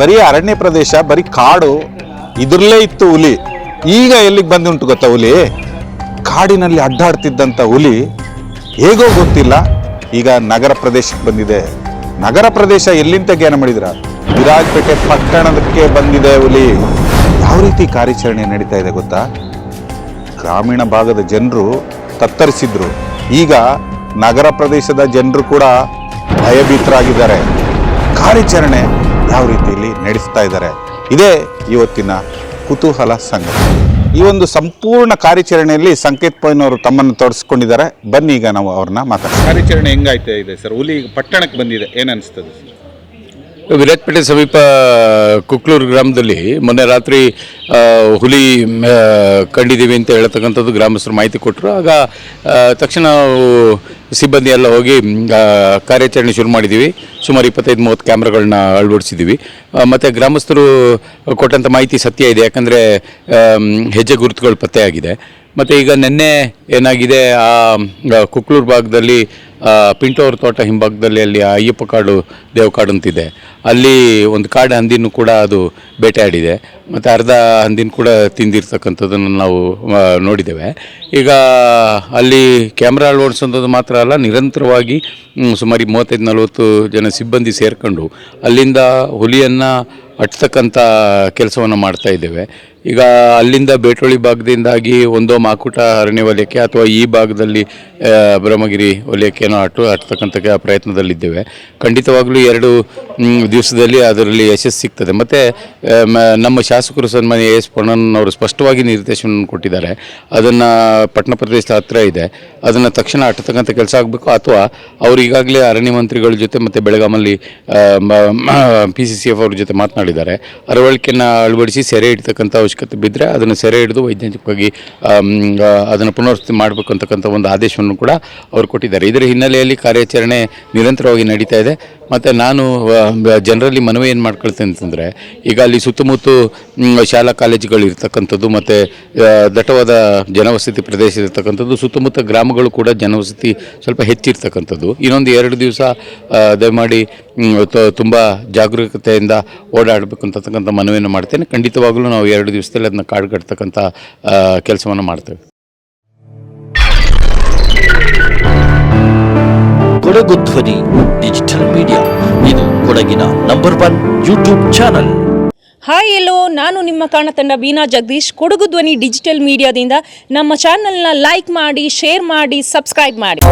ಬರೀ ಅರಣ್ಯ ಪ್ರದೇಶ, ಬರೀ ಕಾಡು, ಇದರಲ್ಲೇ ಇತ್ತು ಹುಲಿ. ಈಗ ಎಲ್ಲಿಗೆ ಬಂದುಂಟು ಗೊತ್ತಾ ಹುಲಿ? ಕಾಡಿನಲ್ಲಿ ಅಡ್ಡಾಡ್ತಿದ್ದಂಥ ಹುಲಿ ಹೇಗೋ ಗೊತ್ತಿಲ್ಲ. ಈಗ ನಗರ ಪ್ರದೇಶಕ್ಕೆ ಬಂದಿದೆ. ನಗರ ಪ್ರದೇಶ ಎಲ್ಲಿಂದ ಜ್ಞಾನ ಮಾಡಿದ್ರ? ವಿರಾಜಪೇಟೆ ಪಟ್ಟಣದಕ್ಕೆ ಬಂದಿದೆ ಹುಲಿ. ಯಾವ ರೀತಿ ಕಾರ್ಯಾಚರಣೆ ನಡೀತಾ ಇದೆ ಗೊತ್ತಾ? ಗ್ರಾಮೀಣ ಭಾಗದ ಜನರು ತತ್ತರಿಸಿದ್ರು. ಈಗ ನಗರ ಪ್ರದೇಶದ ಜನರು ಕೂಡ ಭಯಭೀತರಾಗಿದ್ದಾರೆ. ಕಾರ್ಯಾಚರಣೆ ಯಾವ ರೀತಿಯಲ್ಲಿ ನಡೆಸ್ತಾ ಇದ್ದಾರೆ. ಇದೇ ಇವತ್ತಿನ ಕುತೂಹಲ ಸಂಗತಿ. ಈ ಒಂದು ಸಂಪೂರ್ಣ ಕಾರ್ಯಾಚರಣೆಯಲ್ಲಿ ಸಂಕೇತ್ ಪೈನ್ ಅವರು ತಮ್ಮನ್ನು ತೊಡಸ್ಕೊಂಡಿದ್ದಾರೆ ಬನ್ನಿ ಈಗ ನಾವು ಅವ್ರನ್ನ ಮಾತಾಡ್ತೀವಿ ಕಾರ್ಯಾಚರಣೆ ಹೆಂಗಾಯ್ತಾ ಇದೆ ಸರ್? ಹುಲಿ ಪಟ್ಟಣಕ್ಕೆ ಬಂದಿದೆ. ಏನು ಅನಿಸ್ತದೆ ವಿರಾಜಪೇಟೆ ಸಮೀಪ ಕುಕ್ಲೂರು ಗ್ರಾಮದಲ್ಲಿ ಮೊನ್ನೆ ರಾತ್ರಿ ಹುಲಿ ಕಂಡಿದ್ದೀವಿ ಅಂತ ಹೇಳ್ತಕ್ಕಂಥದ್ದು ಗ್ರಾಮಸ್ಥರು ಮಾಹಿತಿ ಕೊಟ್ಟರು. ಆಗ ತಕ್ಷಣ ಸಿಬ್ಬಂದಿ ಎಲ್ಲ ಹೋಗಿ ಕಾರ್ಯಾಚರಣೆ ಶುರು ಮಾಡಿದ್ದೀವಿ. ಸುಮಾರು ಇಪ್ಪತ್ತೈದು, ಮೂವತ್ತು ಕ್ಯಾಮ್ರಾಗಳನ್ನ ಅಳವಡಿಸಿದ್ದೀವಿ. ಮತ್ತು ಗ್ರಾಮಸ್ಥರು ಕೊಟ್ಟಂಥ ಮಾಹಿತಿ ಸತ್ಯ ಇದೆ. ಯಾಕಂದರೆ ಹೆಜ್ಜೆ ಗುರುತುಗಳು ಪತ್ತೆಯಾಗಿದೆ ಮತ್ತು ಈಗ ನಿನ್ನೆ ಏನಾಗಿದೆ, ಆ ಕುಕ್ಲೂರು ಭಾಗದಲ್ಲಿ ಪಿಂಟೋ ಅವ್ರ ತೋಟ ಹಿಂಭಾಗದಲ್ಲಿ ಅಲ್ಲಿ ಅಯ್ಯಪ್ಪ ಕಾಡು ದೇವಕಾಡು ಅಂತಿದೆ ಅಲ್ಲಿ ಒಂದು ಕಾಡು ಹಂದಿನೂ ಕೂಡ ಅದು ಬೇಟೆಯಾಡಿದೆ. ಮತ್ತು ಅರ್ಧ ಹಂದಿನ ಕೂಡ ತಿಂದಿರ್ತಕ್ಕಂಥದ್ದನ್ನು ನಾವು ನೋಡಿದ್ದೇವೆ. ಈಗ ಅಲ್ಲಿ ಕ್ಯಾಮ್ರಾ ಅಳವಡಿಸೋದು ಮಾತ್ರ ಅಲ್ಲ, ನಿರಂತರವಾಗಿ ಸುಮಾರು ಮೂವತ್ತೈದು, ನಲವತ್ತು ಜನ ಸಿಬ್ಬಂದಿ ಸೇರಿಕೊಂಡು ಅಲ್ಲಿಂದ ಹುಲಿಯನ್ನು ಅಟ್ತಕ್ಕಂಥ ಕೆಲಸವನ್ನು ಮಾಡ್ತಾ ಇದ್ದೇವೆ. ಈಗ ಅಲ್ಲಿಂದ ಬೇಟೋಳಿ ಭಾಗದಿಂದಾಗಿ ಒಂದೋ ಮಾಕುಟ ಅರಣ್ಯ ವಲಯಕ್ಕೆ ಅಥವಾ ಈ ಭಾಗದಲ್ಲಿ ಬ್ರಹ್ಮಗಿರಿ ವಲಯಕ್ಕೆ ಏನೋ ಅಟ್ಟು ಅಟ್ತಕ್ಕಂಥ ಕ- ಪ್ರಯತ್ನದಲ್ಲಿದ್ದೇವೆ. ಖಂಡಿತವಾಗ್ಲೂ ಎರಡು ದಿವಸದಲ್ಲಿ ಅದರಲ್ಲಿ ಯಶಸ್ಸು ಸಿಗ್ತದೆ. ಮತ್ತು ನಮ್ಮ ಶಾಸಕರು ಸನ್ಮಾನ್ಯ ಎಸ್ ಪೊನ್ನಣ್ಣನವರು ಸ್ಪಷ್ಟವಾಗಿ ನಿರ್ದೇಶನ ಕೊಟ್ಟಿದ್ದಾರೆ. ಅದನ್ನು ಪಟ್ಟಣ ಪ್ರದೇಶದ ಹತ್ತಿರ ಇದೆ. ಅದನ್ನು ತಕ್ಷಣ ಅಟ್ಟತಕ್ಕಂಥ ಕೆಲಸ ಆಗಬೇಕು. ಅಥವಾ ಅವರು ಈಗಾಗಲೇ ಅರಣ್ಯ ಮಂತ್ರಿಗಳ ಜೊತೆ ಮತ್ತು ಬೆಳಗಾಮಲ್ಲಿ ಪಿ ಸಿ ಸಿ ಎಫ್ ಅವ್ರ ಜೊತೆ ಮಾತನಾಡಿದ್ದಾರೆ. ಅರವಳಿಕೆಯನ್ನು ಅಳವಡಿಸಿ ಸೆರೆ ಹಿಡ್ತಕ್ಕಂಥ ಅವಶ್ಯಕತೆ ಬಿದ್ದರೆ ಅದನ್ನು ಸೆರೆ ಹಿಡಿದು ವೈಜ್ಞಾನಿಕವಾಗಿ ಅದನ್ನು ಪುನರ್ವಸತಿ ಮಾಡಬೇಕು ಅಂತಕ್ಕಂಥ ಒಂದು ಆದೇಶವನ್ನು ಕೂಡ ಅವರು ಕೊಟ್ಟಿದ್ದಾರೆ. ಇದರ ಹಿನ್ನೆಲೆಯಲ್ಲಿ ಕಾರ್ಯಾಚರಣೆ ನಿರಂತರವಾಗಿ ನಡೀತಾ ಇದೆ. ಮತ್ತು ನಾನು ಜನರಲ್ಲಿ ಮನವಿ ಏನು ಮಾಡ್ಕೊಳ್ತೇನೆ ಅಂತಂದರೆ, ಈಗ ಅಲ್ಲಿ ಸುತ್ತಮುತ್ತ ಶಾಲಾ ಕಾಲೇಜುಗಳು ಇರ್ತಕ್ಕಂಥದ್ದು, ಮತ್ತು ದಟ್ಟವಾದ ಜನವಸತಿ ಪ್ರದೇಶ ಇರ್ತಕ್ಕಂಥದ್ದು, ಸುತ್ತಮುತ್ತ ಗ್ರಾಮಗಳು ಕೂಡ ಜನವಸತಿ ಸ್ವಲ್ಪ ಹೆಚ್ಚಿರ್ತಕ್ಕಂಥದ್ದು. ಇನ್ನೊಂದು ಎರಡು ದಿವಸ ದಯಮಾಡಿ ತುಂಬ ಜಾಗರೂಕತೆಯಿಂದ ಓಡಾಡಬೇಕು ಅಂತಕ್ಕಂಥ ಮನವಿಯನ್ನು ಮಾಡ್ತೇನೆ. ಖಂಡಿತವಾಗಲೂ ನಾವು ಎರಡು ದಿವಸದಲ್ಲಿ ಅದನ್ನ ಕಾಡ್ಗಟ್ಟತಕ್ಕಂಥ ಕೆಲಸವನ್ನು ಮಾಡ್ತೇವೆ. ಕೊಡಗು ಧ್ವನಿ ಡಿಜಿಟಲ್ ಮೀಡಿಯಾ. ಇದು ಕೊಡಗಿನ number one YouTube channel. Hi hello ನಾನು ನಿಮ್ಮ ಕಾಣತಂಡ ಬೀನಾ ಜಗದೀಶ್. ಕೊಡಗು ಧ್ವನಿ ಡಿಜಿಟಲ್ ಮೀಡಿಯಾದಿಂದ ನಮ್ಮ ಚಾನಲ್ನ ಲೈಕ್ ಮಾಡಿ ಶೇರ್ ಮಾಡಿ ಸಬ್ಸ್ಕ್ರೈಬ್ ಮಾಡಿ.